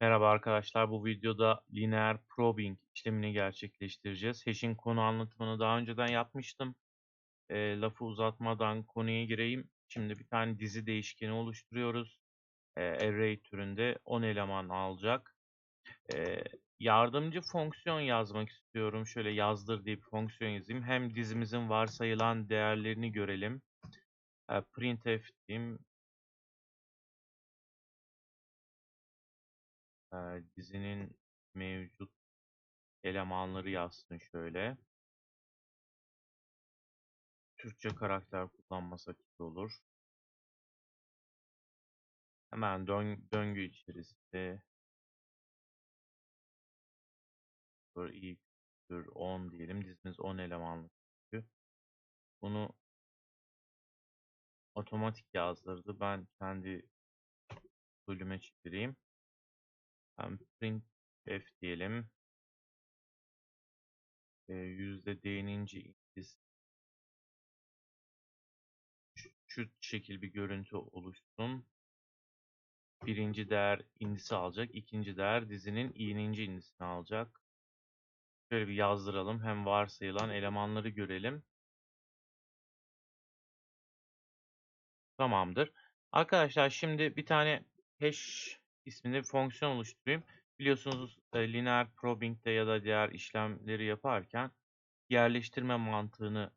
Merhaba arkadaşlar, bu videoda linear probing işlemini gerçekleştireceğiz. Hash'in konu anlatımını daha önceden yapmıştım. E, lafı uzatmadan konuya gireyim. Şimdi bir tane dizi değişkeni oluşturuyoruz. E, array türünde 10 eleman alacak. E, yardımcı fonksiyon yazmak istiyorum. Şöyle yazdır diye bir fonksiyon yazayım. Hem dizimizin varsayılan değerlerini görelim. E, printf diyeyim. E, dizinin mevcut elemanları yazsın şöyle. Türkçe karakter kullanmasak iyi olur. Hemen dön döngü içerisinde böyle iyi tür 10 diyelim. Dizimiz 10 elemanlı. Bunu otomatik yazdırdı. Ben kendi bölüme çevireyim. Hem print f diyelim. Yüzde d'ninci indiz şu, şu şekil bir görüntü oluşsun. Birinci değer indisi alacak. ikinci değer dizinin i'ninci indisini alacak. Şöyle bir yazdıralım. Hem varsayılan elemanları görelim. Tamamdır. Arkadaşlar şimdi bir tane hash isminde bir fonksiyon oluşturayım. Biliyorsunuz e, linear probing'de ya da diğer işlemleri yaparken yerleştirme mantığını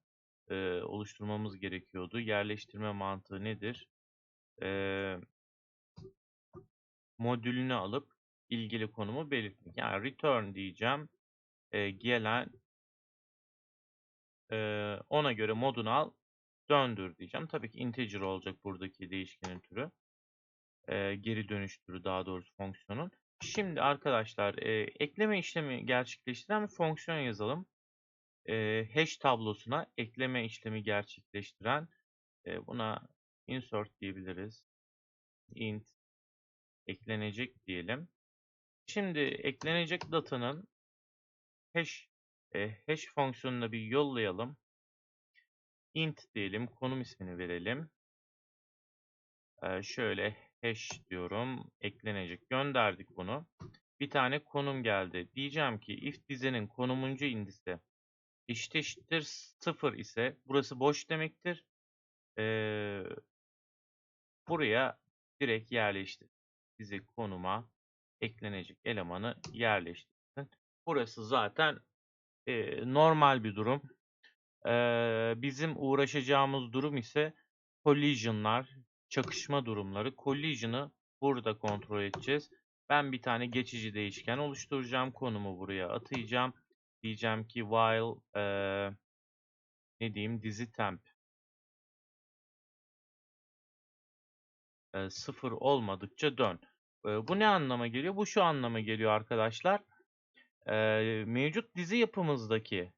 e, oluşturmamız gerekiyordu. Yerleştirme mantığı nedir? E, modülünü alıp ilgili konumu belirtmek. Yani return diyeceğim. E, gelen e, ona göre modunu al döndür diyeceğim. Tabii ki integer olacak buradaki değişkenin türü. E, geri dönüş türü daha doğrusu fonksiyonun. Şimdi arkadaşlar e, ekleme işlemi gerçekleştiren bir fonksiyon yazalım. E, hash tablosuna ekleme işlemi gerçekleştiren e, buna insert diyebiliriz. int eklenecek diyelim. Şimdi eklenecek datanın hash e, hash fonksiyonuna bir yollayalım. int diyelim, konum ismini verelim. E, şöyle hash diyorum, eklenecek. Gönderdik bunu. Bir tane konum geldi. Diyeceğim ki if dizinin konumuncu indisi eşit eşittir 0 ise burası boş demektir. Ee, buraya direkt yerleştir. Dizi konuma eklenecek elemanı yerleştirsin. Burası zaten e, normal bir durum. Ee, bizim uğraşacağımız durum ise collision'lar, çakışma durumları. Collision'ı burada kontrol edeceğiz. Ben bir tane geçici değişken oluşturacağım. Konumu buraya atayacağım. Diyeceğim ki while e, ne diyeyim dizi temp e, sıfır olmadıkça dön. E, bu ne anlama geliyor? Bu şu anlama geliyor arkadaşlar. E, mevcut dizi yapımızdaki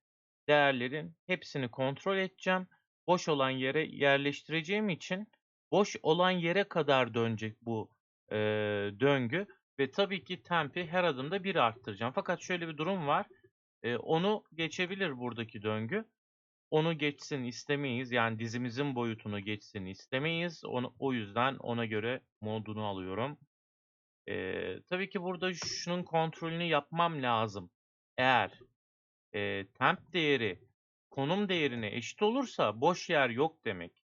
değerlerin hepsini kontrol edeceğim. Boş olan yere yerleştireceğim için boş olan yere kadar dönecek bu e, döngü. Ve tabii ki tempi her adımda bir arttıracağım. Fakat şöyle bir durum var. E, onu geçebilir buradaki döngü. Onu geçsin istemeyiz. Yani dizimizin boyutunu geçsin istemeyiz. Onu, o yüzden ona göre modunu alıyorum. E, tabii ki burada şunun kontrolünü yapmam lazım. Eğer e, temp değeri konum değerine eşit olursa boş yer yok demek.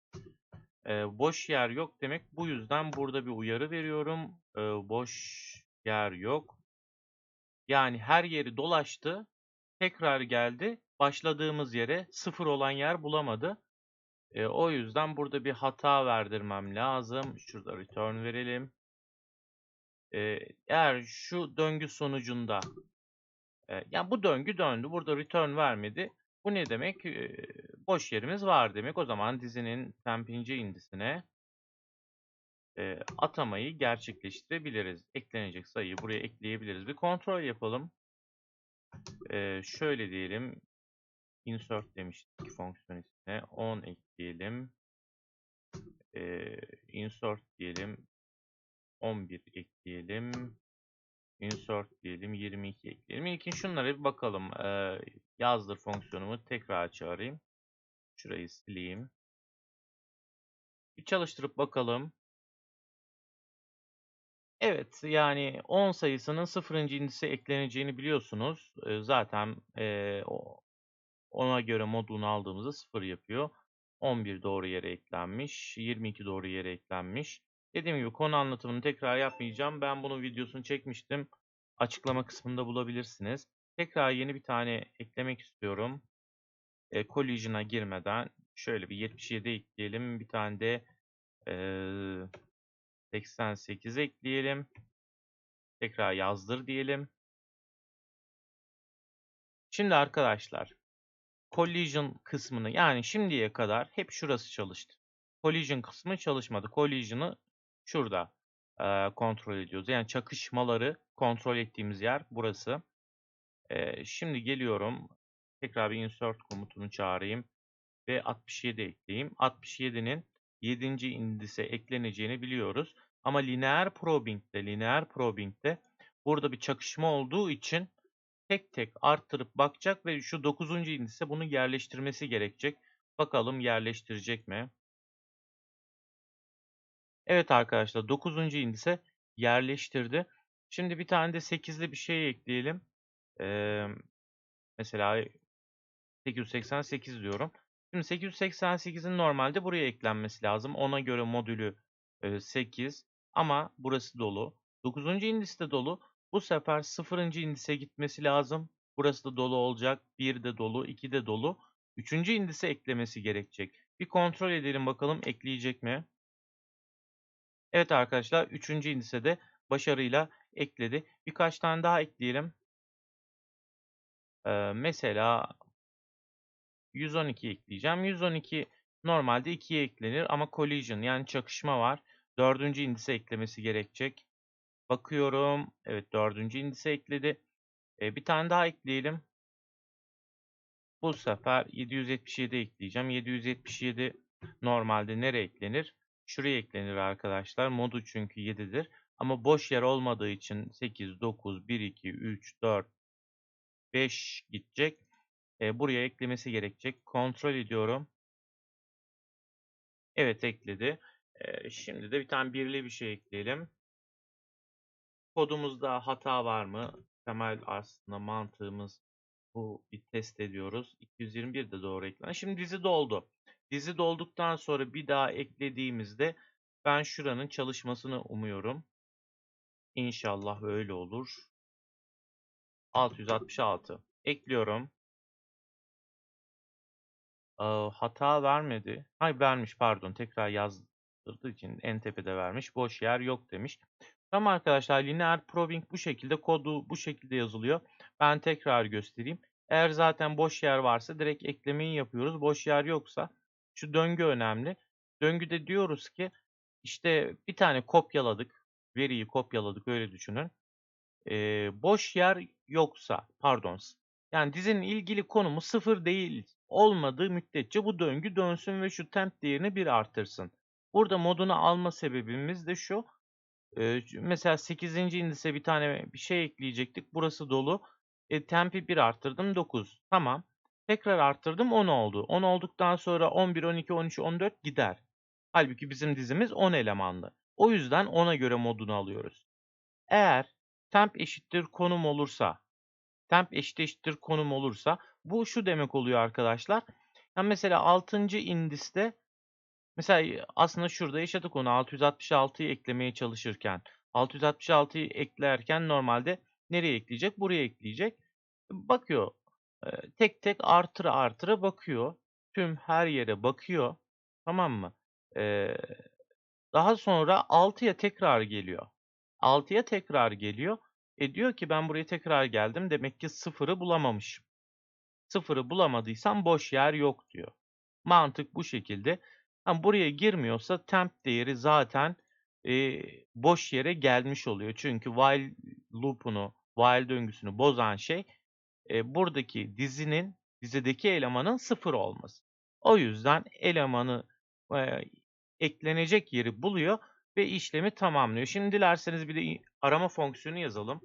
E, boş yer yok demek. Bu yüzden burada bir uyarı veriyorum. E, boş yer yok. Yani her yeri dolaştı. Tekrar geldi. Başladığımız yere sıfır olan yer bulamadı. E, o yüzden burada bir hata verdirmem lazım. Şurada return verelim. E, eğer şu döngü sonucunda e, yani bu döngü döndü. Burada return vermedi. Bu ne demek? E, boş yerimiz var demek. O zaman dizinin tempinci indisine e, atamayı gerçekleştirebiliriz. Eklenecek sayıyı buraya ekleyebiliriz. Bir kontrol yapalım. E, şöyle diyelim. Insert demiştik fonksiyon ismine. 10 ekleyelim. E, insert diyelim. 11 ekleyelim. Insert diyelim. 22 ekleyelim. İlkin şunlara bir bakalım. E, yazdır fonksiyonumu tekrar çağırayım. Şurayı sileyim. Bir çalıştırıp bakalım. Evet, yani 10 sayısının 0. indise ekleneceğini biliyorsunuz. Eee, zaten, ona göre modunu aldığımızda 0 yapıyor. 11 doğru yere eklenmiş, 22 doğru yere eklenmiş. Dediğim gibi konu anlatımını tekrar yapmayacağım. Ben bunun videosunu çekmiştim. Açıklama kısmında bulabilirsiniz. Tekrar yeni bir tane eklemek istiyorum. Eee, collision'a girmeden şöyle bir 77 ekleyelim. Bir tane de, eee 88 ekleyelim. Tekrar yazdır diyelim. Şimdi arkadaşlar collision kısmını yani şimdiye kadar hep şurası çalıştı. Collision kısmı çalışmadı. Collision'ı şurada e, kontrol ediyoruz. Yani çakışmaları kontrol ettiğimiz yer burası. E, şimdi geliyorum. Tekrar bir insert komutunu çağırayım. Ve 67 ekleyeyim. 67'nin 7. indise ekleneceğini biliyoruz. Ama lineer probing'de, lineer probing'de burada bir çakışma olduğu için tek tek arttırıp bakacak ve şu 9. indise bunu yerleştirmesi gerekecek. Bakalım yerleştirecek mi? Evet arkadaşlar 9. indise yerleştirdi. Şimdi bir tane de 8'li bir şey ekleyelim. Ee, mesela 888 diyorum. Şimdi 888'in normalde buraya eklenmesi lazım. Ona göre modülü 8 ama burası dolu. 9. indis de dolu. Bu sefer 0. indise gitmesi lazım. Burası da dolu olacak. 1 de dolu, 2 de dolu. 3. indise eklemesi gerekecek. Bir kontrol edelim bakalım ekleyecek mi? Evet arkadaşlar 3. indise de başarıyla ekledi. Birkaç tane daha ekleyelim. Ee, mesela 112 ekleyeceğim. 112 normalde 2'ye eklenir ama collision yani çakışma var. Dördüncü indise eklemesi gerekecek. Bakıyorum. Evet dördüncü indise ekledi. E, bir tane daha ekleyelim. Bu sefer 777 ekleyeceğim. 777 normalde nereye eklenir? Şuraya eklenir arkadaşlar. Modu çünkü 7'dir. Ama boş yer olmadığı için 8, 9, 1, 2, 3, 4, 5 gidecek. E, buraya eklemesi gerekecek. Kontrol ediyorum. Evet ekledi. E, şimdi de bir tane birli bir şey ekleyelim. Kodumuzda hata var mı? Temel aslında mantığımız bu bir test ediyoruz. 221 de doğru eklen. Şimdi dizi doldu. Dizi dolduktan sonra bir daha eklediğimizde ben şuranın çalışmasını umuyorum. İnşallah öyle olur. 666 ekliyorum. Ee, hata vermedi. Hayır vermiş pardon. Tekrar yazdırdığı için en tepede vermiş. Boş yer yok demiş. Tamam arkadaşlar linear probing bu şekilde kodu bu şekilde yazılıyor. Ben tekrar göstereyim. Eğer zaten boş yer varsa direkt eklemeyi yapıyoruz. Boş yer yoksa şu döngü önemli. Döngüde diyoruz ki işte bir tane kopyaladık. Veriyi kopyaladık öyle düşünün. Ee, boş yer yoksa pardon yani dizinin ilgili konumu sıfır değil olmadığı müddetçe bu döngü dönsün ve şu temp değerini bir artırsın. Burada modunu alma sebebimiz de şu. Mesela 8. indise bir tane bir şey ekleyecektik. Burası dolu. E, tempi 1 arttırdım 9. Tamam. Tekrar arttırdım 10 oldu. 10 olduktan sonra 11, 12, 13, 14 gider. Halbuki bizim dizimiz 10 elemanlı. O yüzden ona göre modunu alıyoruz. Eğer temp eşittir konum olursa temp eşit eşittir konum olursa bu şu demek oluyor arkadaşlar. Yani mesela 6. indiste mesela aslında şurada yaşadık onu 666'yı eklemeye çalışırken 666'yı eklerken normalde nereye ekleyecek? Buraya ekleyecek. Bakıyor. Tek tek artıra artıra bakıyor. Tüm her yere bakıyor. Tamam mı? Daha sonra 6'ya tekrar geliyor. 6'ya tekrar geliyor. E diyor ki ben buraya tekrar geldim. Demek ki sıfırı bulamamışım. Sıfırı bulamadıysam boş yer yok diyor. Mantık bu şekilde. Ama buraya girmiyorsa temp değeri zaten e, boş yere gelmiş oluyor. Çünkü while loop'unu, while döngüsünü bozan şey e, buradaki dizinin, dizideki elemanın sıfır olması. O yüzden elemanı e, eklenecek yeri buluyor ve işlemi tamamlıyor. Şimdi dilerseniz bir de arama fonksiyonu yazalım.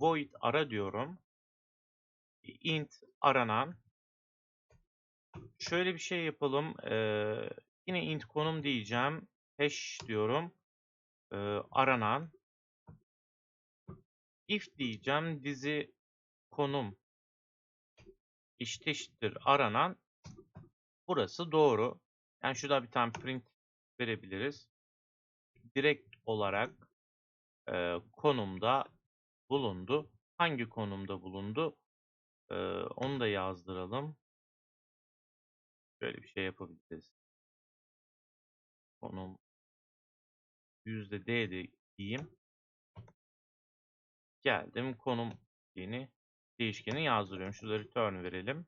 Void ara diyorum. İnt aranan. Şöyle bir şey yapalım. Ee, yine int konum diyeceğim. Hash diyorum. Ee, aranan. if diyeceğim dizi konum eşittir aranan burası doğru. Yani şurada bir tane print verebiliriz. Direkt olarak e, konumda bulundu. Hangi konumda bulundu? E, onu da yazdıralım. Böyle bir şey yapabiliriz. Konum yüzde %D diyeyim. Geldim konum yeni değişkeni yazdırıyorum. Şurada return verelim.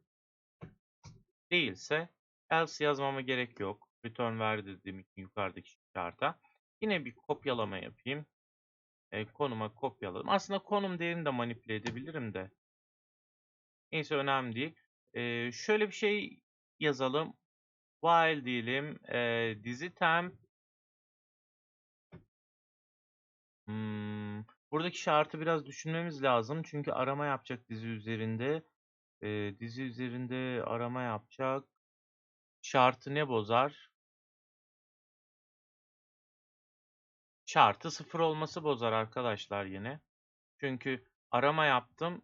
Değilse else yazmama gerek yok. Return ver dediğim için yukarıdaki şarta. Yine bir kopyalama yapayım. E, konuma kopyaladım. Aslında konum değerini de manipüle edebilirim de. Neyse önemli değil. E, şöyle bir şey yazalım. While diyelim. E, dizi temp hmm, buradaki şartı biraz düşünmemiz lazım. Çünkü arama yapacak dizi üzerinde. E, dizi üzerinde arama yapacak. Şartı ne bozar? Şartı sıfır olması bozar arkadaşlar yine. Çünkü arama yaptım.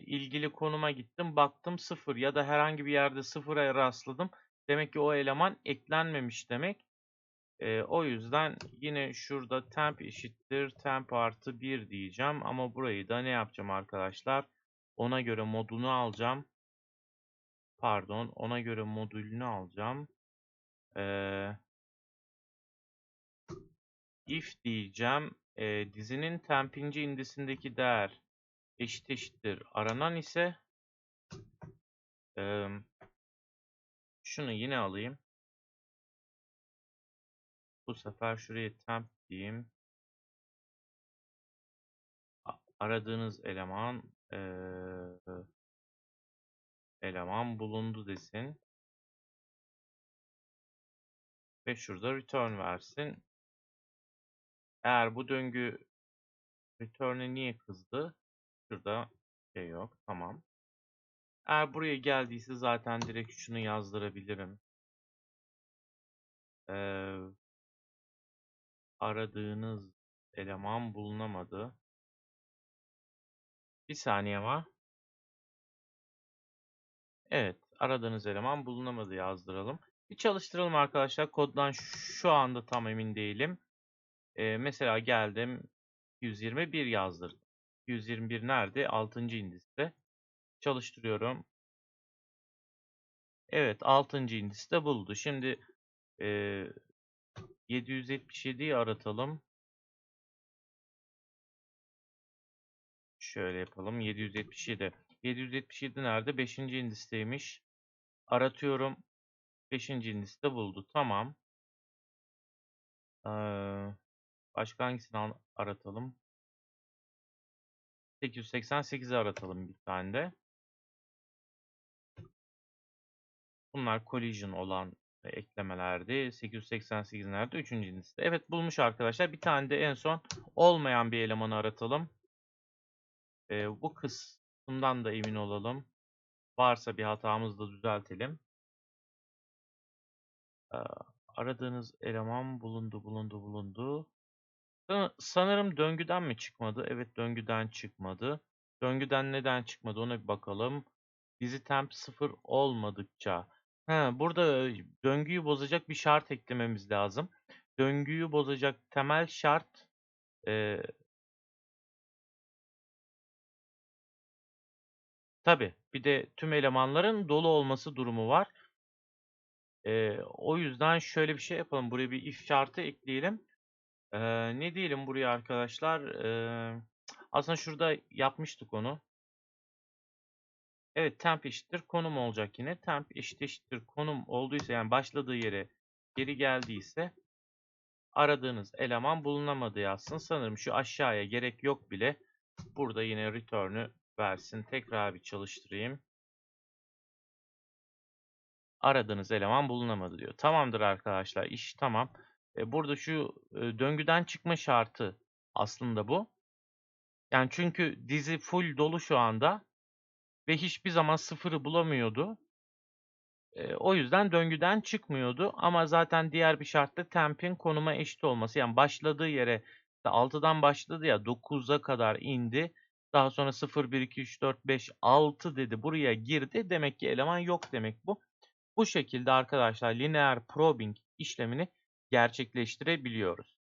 İlgili konuma gittim. Baktım sıfır ya da herhangi bir yerde sıfıra rastladım. Demek ki o eleman eklenmemiş demek. E, o yüzden yine şurada temp eşittir temp artı 1 diyeceğim. Ama burayı da ne yapacağım arkadaşlar? Ona göre modunu alacağım. Pardon ona göre modülünü alacağım. Ee, if diyeceğim. E, dizinin tempinci indisindeki değer eşit eşittir aranan ise şunu yine alayım. Bu sefer şuraya temp diyeyim. Aradığınız eleman eleman bulundu desin. Ve şurada return versin. Eğer bu döngü return'e niye kızdı? Şurada şey yok. Tamam. Eğer buraya geldiyse zaten direkt şunu yazdırabilirim. Ee, aradığınız eleman bulunamadı. Bir saniye var. Evet, aradığınız eleman bulunamadı yazdıralım. Bir çalıştıralım arkadaşlar. Koddan şu anda tam emin değilim. Ee, mesela geldim 121 yazdırdım. 121 nerede? 6. indiste. Çalıştırıyorum. Evet 6. indiste buldu. Şimdi e, 777'yi aratalım. Şöyle yapalım. 777. 777 nerede? 5. indisteymiş. Aratıyorum. 5. indiste buldu. Tamam. Ee, başka hangisini aratalım? 888'i aratalım bir tane de. Bunlar collision olan eklemelerdi. 888 nerede? 3. indiste. Evet bulmuş arkadaşlar. Bir tane de en son olmayan bir elemanı aratalım. Ee, bu kısımdan da emin olalım. Varsa bir hatamızı da düzeltelim. Ee, aradığınız eleman bulundu, bulundu, bulundu. Sanırım döngüden mi çıkmadı? Evet döngüden çıkmadı. Döngüden neden çıkmadı ona bir bakalım. Dizi temp 0 olmadıkça. He, burada döngüyü bozacak bir şart eklememiz lazım. Döngüyü bozacak temel şart e, tabi bir de tüm elemanların dolu olması durumu var. E, o yüzden şöyle bir şey yapalım. Buraya bir if şartı ekleyelim. Ee, ne diyelim buraya arkadaşlar? Ee, aslında şurada yapmıştık onu. Evet temp eşittir konum olacak yine. Temp eşit eşittir konum olduysa yani başladığı yere geri geldiyse aradığınız eleman bulunamadı yazsın. Sanırım şu aşağıya gerek yok bile. Burada yine return'ü versin. Tekrar bir çalıştırayım. Aradığınız eleman bulunamadı diyor. Tamamdır arkadaşlar. iş tamam. E, burada şu döngüden çıkma şartı aslında bu. Yani çünkü dizi full dolu şu anda ve hiçbir zaman sıfırı bulamıyordu. E, o yüzden döngüden çıkmıyordu ama zaten diğer bir şartta temp'in konuma eşit olması yani başladığı yere 6'dan başladı ya 9'a kadar indi. Daha sonra 0, 1, 2, 3, 4, 5, 6 dedi. Buraya girdi. Demek ki eleman yok demek bu. Bu şekilde arkadaşlar lineer probing işlemini gerçekleştirebiliyoruz.